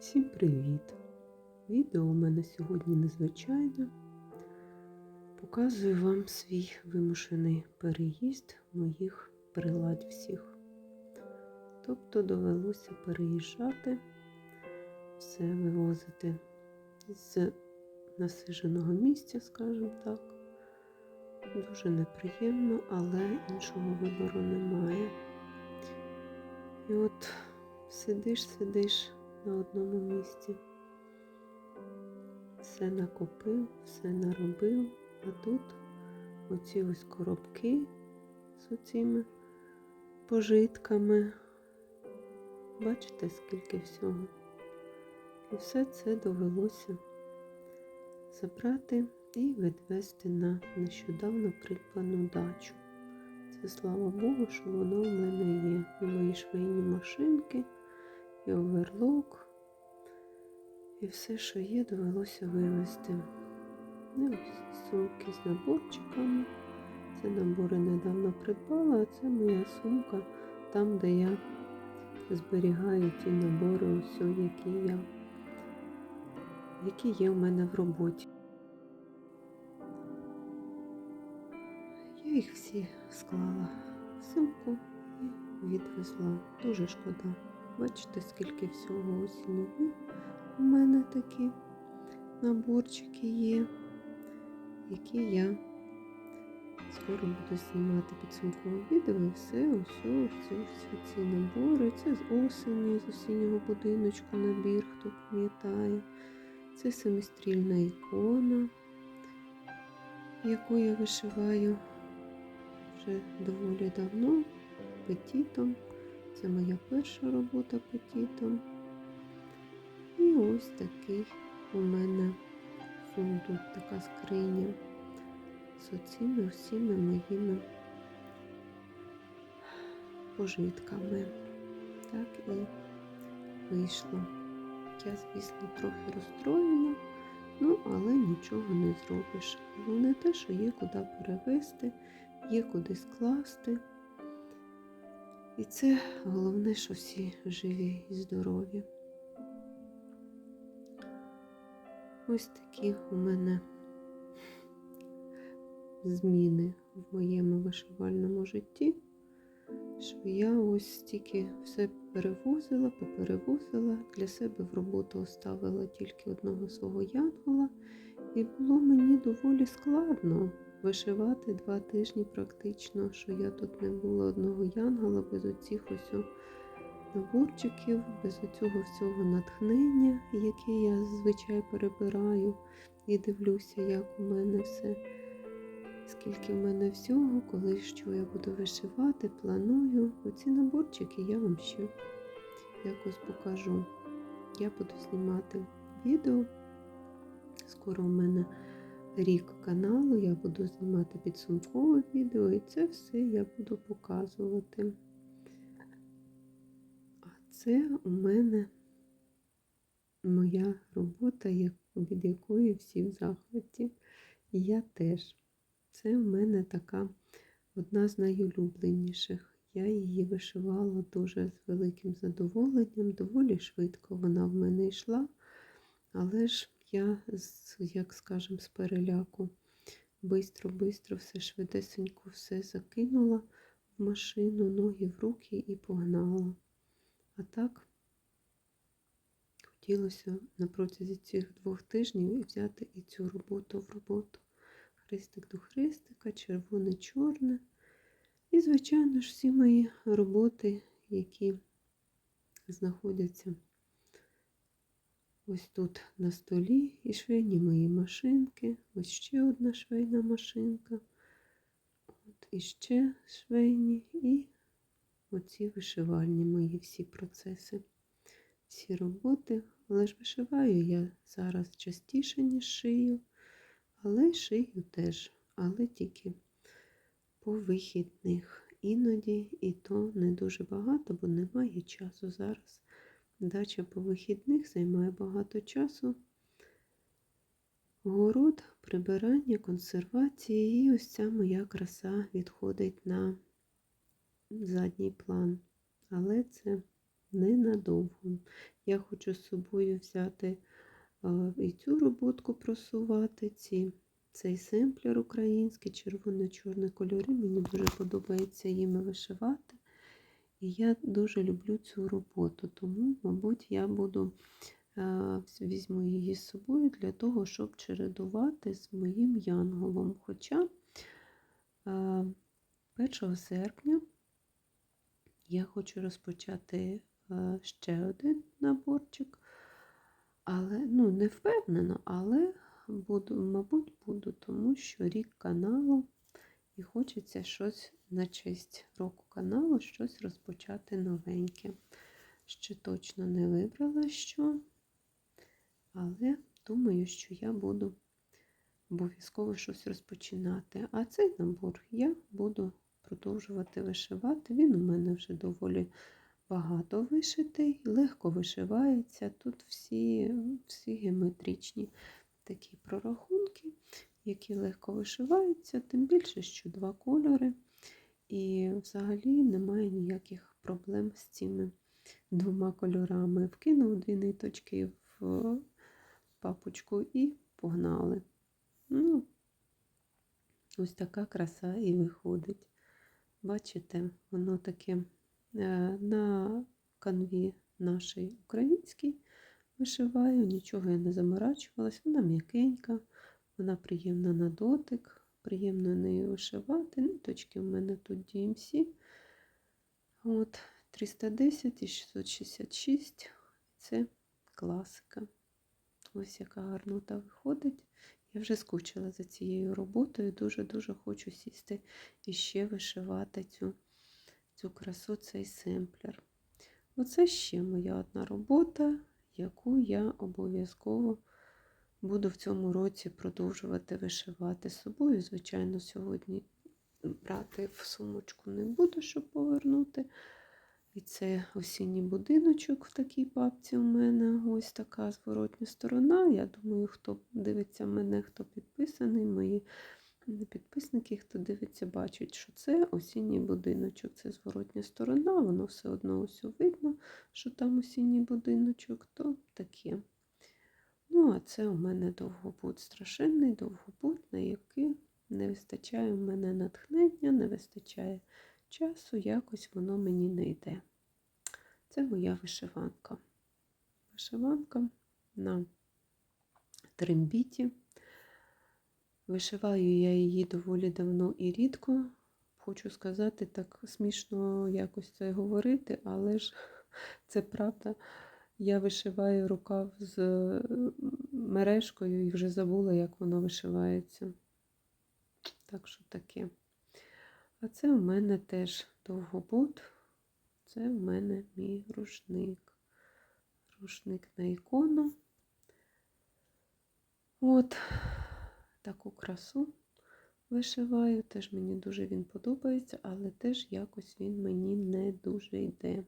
Всім привіт! Відео у мене сьогодні незвичайне. Показую вам свій вимушений переїзд моїх прилад всіх. Тобто довелося переїжджати, все вивозити з насиженого місця, скажімо так. Дуже неприємно, але іншого вибору немає. І от сидиш, сидиш на одному місці. Все накопив, все наробив, а тут оці ось коробки з оціми пожитками. Бачите, скільки всього. І все це довелося забрати і відвезти на нещодавно придбану дачу. Це слава Богу, що воно в мене є. Мої швейні машинки, і оверлок, і все, що є, довелося вивезти. Ось сумки з наборчиками. Це набори недавно придбала, а це моя сумка, там, де я зберігаю ті набори, ось, які я, які є в мене в роботі. Я їх всі склала в сумку і відвезла. Дуже шкода. Бачите, скільки всього нові у мене такі наборчики є, які я скоро буду знімати підсумкове відео і все, ось, ось, всі ці набори. Це з осені, з осіннього будиночку набір, хто пам'ятає. Це семистрільна ікона, яку я вишиваю вже доволі давно петітом. Це моя перша робота петітом. І ось такий у мене сундук, така скриня з оціми всіми моїми пожитками. Так і вийшло. Я, звісно, трохи розстроєна, ну, але нічого не зробиш. Головне те, що є куди перевезти, є куди скласти. І це головне, що всі живі і здорові. Ось такі у мене зміни в моєму вишивальному житті, що я ось стільки все перевозила, поперевозила, для себе в роботу оставила тільки одного свого янгола, і було мені доволі складно вишивати два тижні практично, що я тут не була одного янгола без оцих ось наборчиків, без оцього всього натхнення, яке я зазвичай перебираю і дивлюся, як у мене все, скільки в мене всього, коли що я буду вишивати, планую. Оці наборчики я вам ще якось покажу. Я буду знімати відео. Скоро у мене рік каналу, я буду знімати підсумкове відео, і це все я буду показувати. А це у мене моя робота, від якої всі в захваті. І я теж. Це в мене така одна з найулюбленіших. Я її вишивала дуже з великим задоволенням, доволі швидко вона в мене йшла, але ж я, як скажем, з переляку, бистро-бистро все швидесенько все закинула в машину, ноги в руки і погнала. А так хотілося на протязі цих двох тижнів взяти і цю роботу в роботу. Хрестик до хрестика, червоне-чорне. І, звичайно ж, всі мої роботи, які знаходяться ось тут на столі, і швейні мої машинки. Ось ще одна швейна машинка. От І ще швейні, і оці вишивальні мої всі процеси, всі роботи. Але ж вишиваю я зараз частіше, ніж шию, але шию теж, але тільки по вихідних. Іноді і то не дуже багато, бо немає часу зараз. Дача по вихідних займає багато часу. Город, прибирання, консервації, і ось ця моя краса відходить на задній план. Але це ненадовго. Я хочу з собою взяти а, і цю роботку просувати, ці, цей семплер український, червоно-чорні кольори. Мені дуже подобається їми вишивати. І я дуже люблю цю роботу, тому, мабуть, я буду візьму її з собою для того, щоб чередувати з моїм янголом. Хоча 1 серпня я хочу розпочати ще один наборчик, але ну, не впевнено, але буду, мабуть, буду, тому що рік каналу і хочеться щось на честь року каналу, щось розпочати новеньке. Ще точно не вибрала що, але думаю, що я буду обов'язково щось розпочинати. А цей набор я буду продовжувати вишивати. Він у мене вже доволі багато вишитий, легко вишивається. Тут всі, всі геометричні такі прорахунки, які легко вишиваються, тим більше, що два кольори. І взагалі немає ніяких проблем з цими двома кольорами. Вкинув дві ниточки в папочку і погнали. Ну, ось така краса і виходить. Бачите, воно таке е, на канві нашій українській вишиваю, нічого я не заморачувалась, вона м'якенька, вона приємна на дотик, приємно нею вишивати. Ниточки в мене тут DMC. От, 310 і 666 це класика. Ось яка гарнота виходить. Я вже скучила за цією роботою, дуже-дуже хочу сісти і ще вишивати цю цю красу, цей семплер. Оце ще моя одна робота, яку я обов'язково буду в цьому році продовжувати вишивати собою. Звичайно, сьогодні брати в сумочку не буду, щоб повернути. І це осінній будиночок в такій папці у мене. Ось така зворотня сторона. Я думаю, хто дивиться мене, хто підписаний, мої підписники, хто дивиться, бачать, що це осінній будиночок, це зворотня сторона, воно все одно ось видно, що там осінній будиночок, то таке. Ну, а це у мене довгобут, страшенний довгобут, на який не вистачає в мене натхнення, не вистачає часу, якось воно мені не йде. Це моя вишиванка. Вишиванка на трембіті. Вишиваю я її доволі давно і рідко. Хочу сказати, так смішно якось це говорити, але ж це правда. Я вишиваю рукав з мережкою і вже забула, як воно вишивається. Так що таке. А це у мене теж довгобут. Це в мене мій рушник. Рушник на ікону. От таку красу вишиваю. Теж мені дуже він подобається, але теж якось він мені не дуже йде.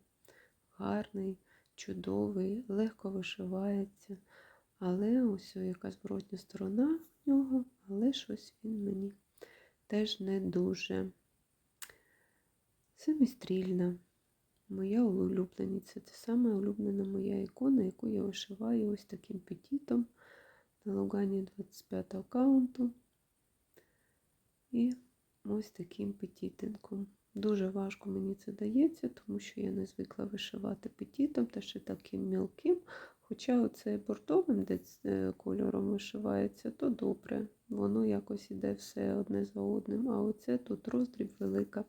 Гарний, чудовий, легко вишивається. Але ось яка зворотня сторона в нього, але щось він мені теж не дуже. Семистрільна. Моя улюблениця. Це саме улюблена моя ікона, яку я вишиваю ось таким петітом на Лугані 25 аккаунту. І ось таким петітинком. Дуже важко мені це дається, тому що я не звикла вишивати петітом та ще таким мілким. Хоча оце бордовим десь е, кольором вишивається, то добре. Воно якось іде все одне за одним. А оце тут роздріб велика.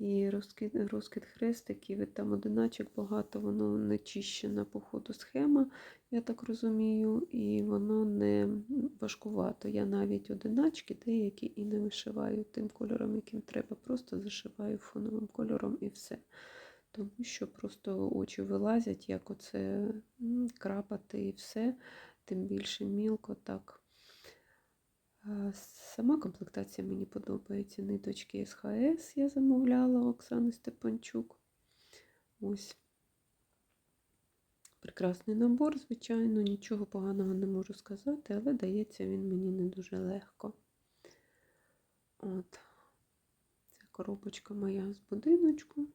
І розкид, розкид хрестиків, і там одиначок багато, воно не чищена по ходу схема, я так розумію, і воно не важкувато. Я навіть одиначки деякі і не вишиваю тим кольором, яким треба, просто зашиваю фоновим кольором і все. Тому що просто очі вилазять, як оце крапати і все, тим більше мілко так. Сама комплектація мені подобається. Ниточки СХС я замовляла Оксани Степанчук. Ось. Прекрасний набор, звичайно, нічого поганого не можу сказати, але дається він мені не дуже легко. От. Це коробочка моя з будиночку.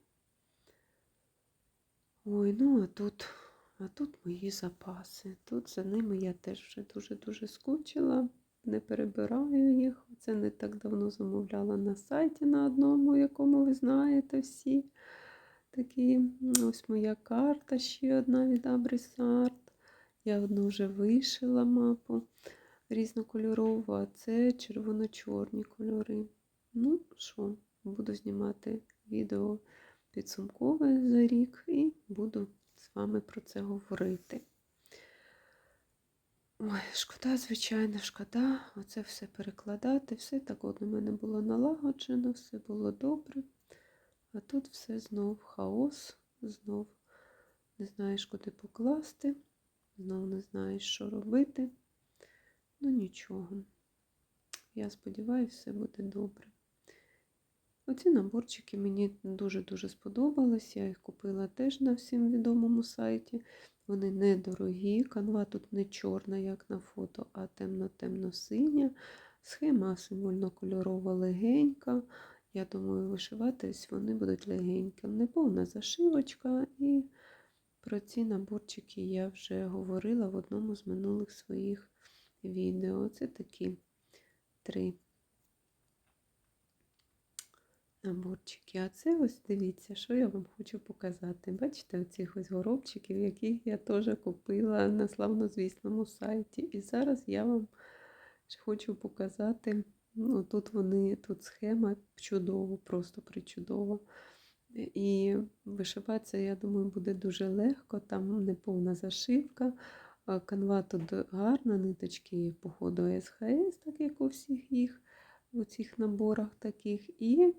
Ой, ну а тут, а тут мої запаси. Тут за ними я теж вже дуже-дуже скучила. Не перебираю їх. Це не так давно замовляла на сайті на одному, якому ви знаєте всі. Такі, ось моя карта, ще одна від Абрісарт. Я одну вже вишила мапу різнокольорову, а це червоно-чорні кольори. Ну що, буду знімати відео підсумкове за рік і буду з вами про це говорити. Ой, шкода, звичайно, шкода. Оце все перекладати. Все так от у мене було налагоджено, все було добре. А тут все знов хаос, знов не знаєш, куди покласти, знов не знаєш, що робити. Ну нічого. Я сподіваюся, все буде добре. Оці наборчики мені дуже-дуже сподобались. Я їх купила теж на всім відомому сайті. Вони недорогі. Канва тут не чорна, як на фото, а темно-темно-синя. Схема символьно-кольорова легенька. Я думаю, вишиватись вони будуть легенькі. Неповна зашивочка. І про ці наборчики я вже говорила в одному з минулих своїх відео. Це такі три наборчики. А це ось дивіться, що я вам хочу показати. Бачите, оцих ось горобчиків, яких я теж купила на славнозвісному сайті. І зараз я вам хочу показати. Ну, Тут вони, тут схема чудово, просто причудова. І вишиватися, я думаю, буде дуже легко, там неповна зашивка. Канва тут гарна, ниточки, походу, СХС, так як у всіх їх, у цих наборах таких. І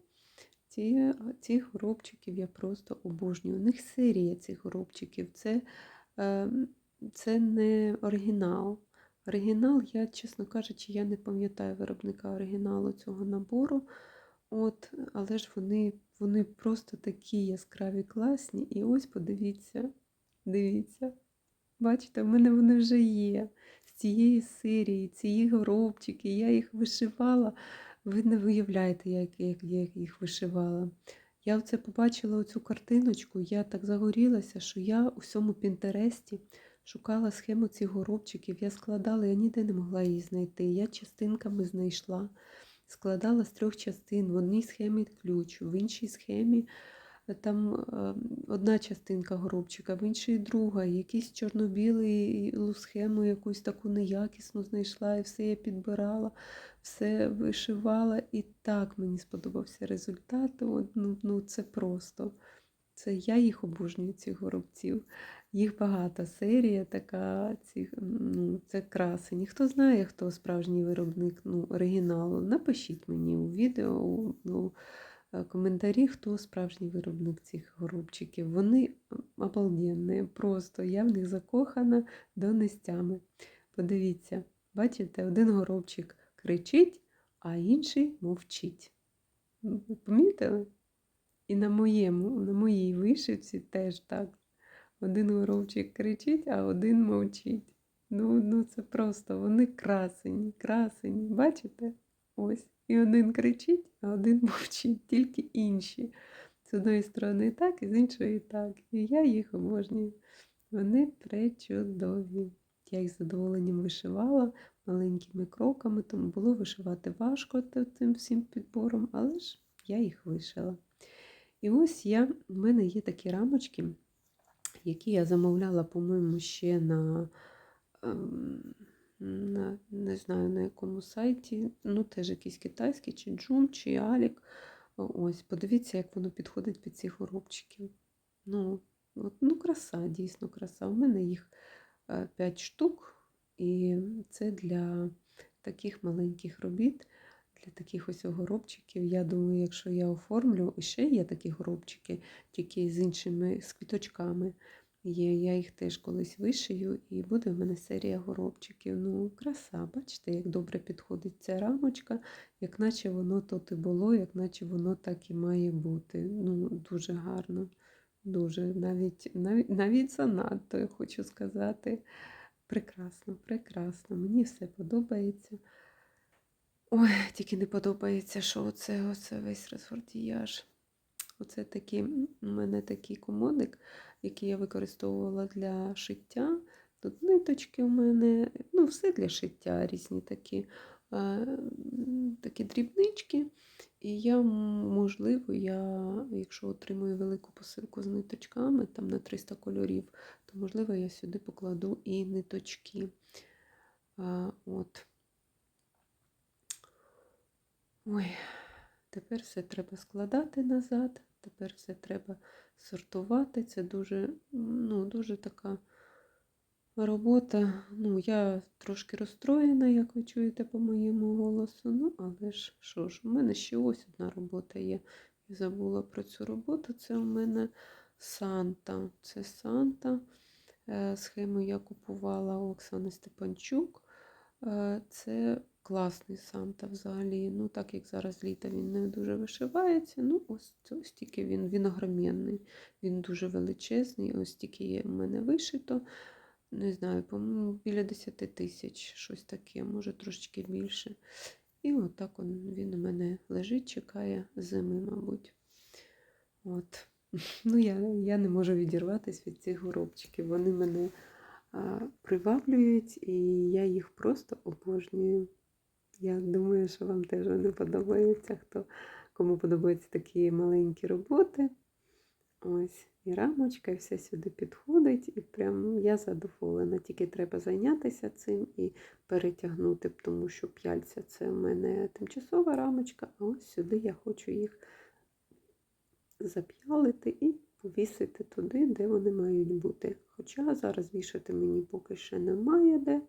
ці, цих горобчиків я просто обожнюю. У них серія цих горобчиків. Це, це не оригінал. Оригінал, я, чесно кажучи, я не пам'ятаю виробника оригіналу цього набору. От, Але ж вони вони просто такі яскраві, класні. І ось подивіться, дивіться. Бачите, в мене вони вже є. З цієї серії, ці горобчики, я їх вишивала. Ви не виявляєте, як, як я їх вишивала. Я оце побачила оцю картиночку, я так загорілася, що я у всьому Пінтересті шукала схему цих горобчиків. Я складала, я ніде не могла її знайти. Я частинками знайшла, складала з трьох частин. В одній схемі ключ, в іншій схемі там е, одна частинка горобчика, в іншій друга, якийсь чорно-білий схему якусь таку неякісну знайшла, і все я підбирала, все вишивала. І так мені сподобався результат. Ну, ну Це просто. Це Я їх обожнюю, цих горобців. Їх багата серія, така, ці, ну, це краси. Ніхто знає, хто справжній виробник ну, оригіналу. Напишіть мені у відео. Ну, коментарі, хто справжній виробник цих горобчиків. Вони обалденні, просто я в них закохана до нестями. Подивіться, бачите, один горобчик кричить, а інший мовчить. Ви помітили? І на моєму, на моїй вишивці теж так. Один горобчик кричить, а один мовчить. Ну, ну це просто вони красені, красені. Бачите? Ось. І один кричить, а один мовчить, тільки інші. З одної сторони так, і з іншої так. І я їх обожнюю. Вони пречудові. Я їх з задоволенням вишивала маленькими кроками, тому було вишивати важко цим всім підбором, але ж я їх вишила. І ось я, в мене є такі рамочки, які я замовляла, по-моєму, ще на. Ем, на, не знаю на якому сайті, ну теж якийсь китайський, чи Джум, чи Алік. Ось, подивіться, як воно підходить під ці горобчиків. Ну, от, ну, краса, дійсно краса. У мене їх 5 е, штук, і це для таких маленьких робіт, для таких ось горобчиків. Я думаю, якщо я оформлю, і ще є такі горобчики, тільки з іншими з квіточками є. Я їх теж колись вишию, і буде в мене серія горобчиків. Ну, краса, бачите, як добре підходить ця рамочка, як наче воно тут і було, як наче воно так і має бути. Ну, Дуже гарно, дуже навіть, навіть, навіть занадто, я хочу сказати. Прекрасно, прекрасно. Мені все подобається. Ой, тільки не подобається, що оце, оце весь розгордіяж. Оце такий, у мене такий комодик. Які я використовувала для шиття. Тут ниточки у мене, ну, все для шиття, різні такі, такі дрібнички. І я, можливо, я, якщо отримую велику посилку з ниточками, там на 300 кольорів, то, можливо, я сюди покладу і ниточки. От. Ой, тепер все треба складати назад, тепер все треба сортувати. Це дуже, ну, дуже така робота. Ну, я трошки розстроєна, як ви чуєте по моєму голосу. Ну, але ж що ж, у мене ще ось одна робота є. Я забула про цю роботу. Це у мене Санта. Це Санта. Е, Схему я купувала у Оксани Степанчук. Е, Це класний Санта взагалі. Ну, так як зараз літо він не дуже вишивається. Ну, ось, ось тільки він, він огром'яний. Він дуже величезний. Ось тільки є в мене вишито. Не знаю, по-моєму, біля 10 тисяч, щось таке, може трошечки більше. І отак он, він у мене лежить, чекає зими, мабуть. От. Ну, я, я не можу відірватися від цих горобчиків. Вони мене а, приваблюють, і я їх просто обожнюю. Я думаю, що вам теж вони подобаються. Хто, кому подобаються такі маленькі роботи. Ось, і рамочка, і все сюди підходить, і прям я задоволена. Тільки треба зайнятися цим і перетягнути, тому що п'яльця це в мене тимчасова рамочка, а ось сюди я хочу їх зап'ялити і повісити туди, де вони мають бути. Хоча зараз вішати мені поки ще немає де.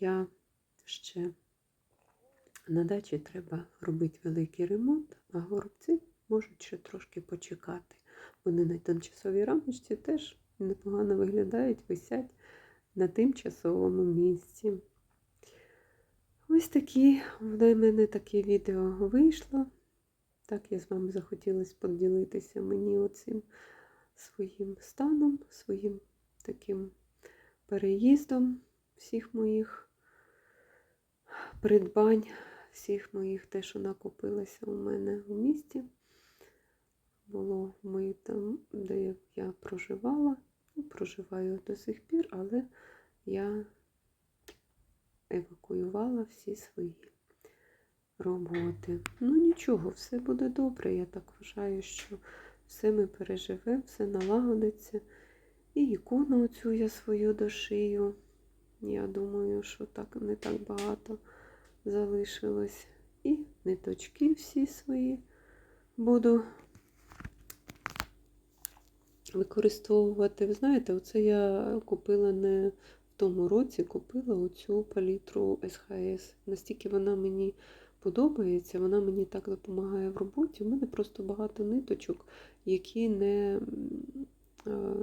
Я ще на дачі треба робити великий ремонт, а горобці можуть ще трошки почекати. Вони на тимчасовій рамочці теж непогано виглядають, висять на тимчасовому місці. Ось такі в мене таке відео вийшло. Так, я з вами захотілося поділитися мені оцим своїм станом, своїм таким переїздом всіх моїх придбань, всіх моїх те, що накопилося у мене у місті. Було ми там, де я проживала. Ну, проживаю до сих пір, але я евакуювала всі свої роботи. Ну нічого, все буде добре. Я так вважаю, що все ми переживемо, все налагодиться. І ікону оцю я свою дошию. Я думаю, що так не так багато залишилось. І ниточки всі свої буду використовувати. Ви знаєте, оце я купила не в тому році, купила оцю палітру СХС. Настільки вона мені подобається, вона мені так допомагає в роботі. У мене просто багато ниточок, які не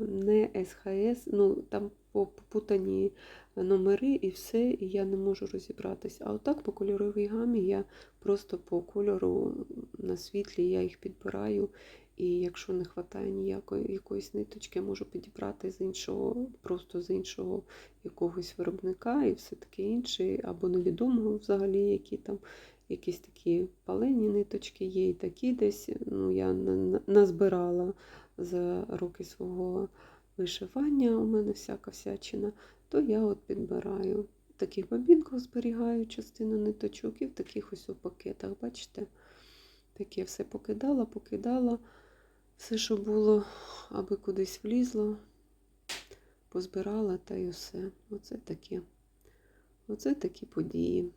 не СХС, ну там попутані номери і все, і я не можу розібратися. А отак по кольоровій гамі я просто по кольору на світлі я їх підбираю. І якщо не вистачає ніякої якоїсь ниточки, я можу підібрати з іншого, просто з іншого якогось виробника і все таке інше, або невідомого взагалі, які там якісь такі палені ниточки є, і такі десь. Ну, Я назбирала за роки свого вишивання, у мене всяка всячина, то я от підбираю. Таких бабінках зберігаю частину ниточок і в таких ось у пакетах, бачите? Таке все покидала, покидала. Все, що було, аби кудись влізло, позбирала та й усе. Оце таке. Оце такі події.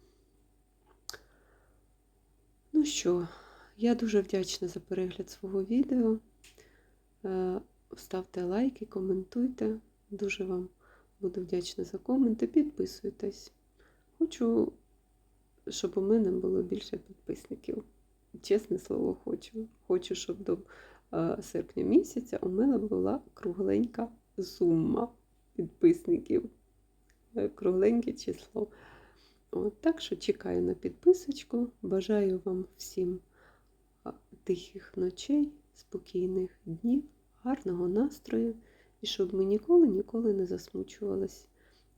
Ну що, я дуже вдячна за перегляд свого відео. Е, ставте лайки, коментуйте. Дуже вам буду вдячна за коменти. Підписуйтесь. Хочу, щоб у мене було більше підписників. Чесне слово, хочу. Хочу, щоб до Е, серпня місяця у мене була кругленька сума підписників. Е, кругленьке число. От, Так що чекаю на підписочку. Бажаю вам всім тихих ночей, спокійних днів, гарного настрою і щоб ми ніколи-ніколи не засмучувались,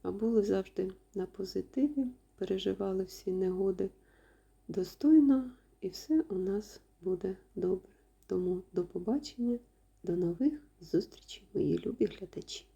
а були завжди на позитиві, переживали всі негоди достойно, і все у нас буде добре. Тому до побачення, до нових зустрічей, мої любі глядачі!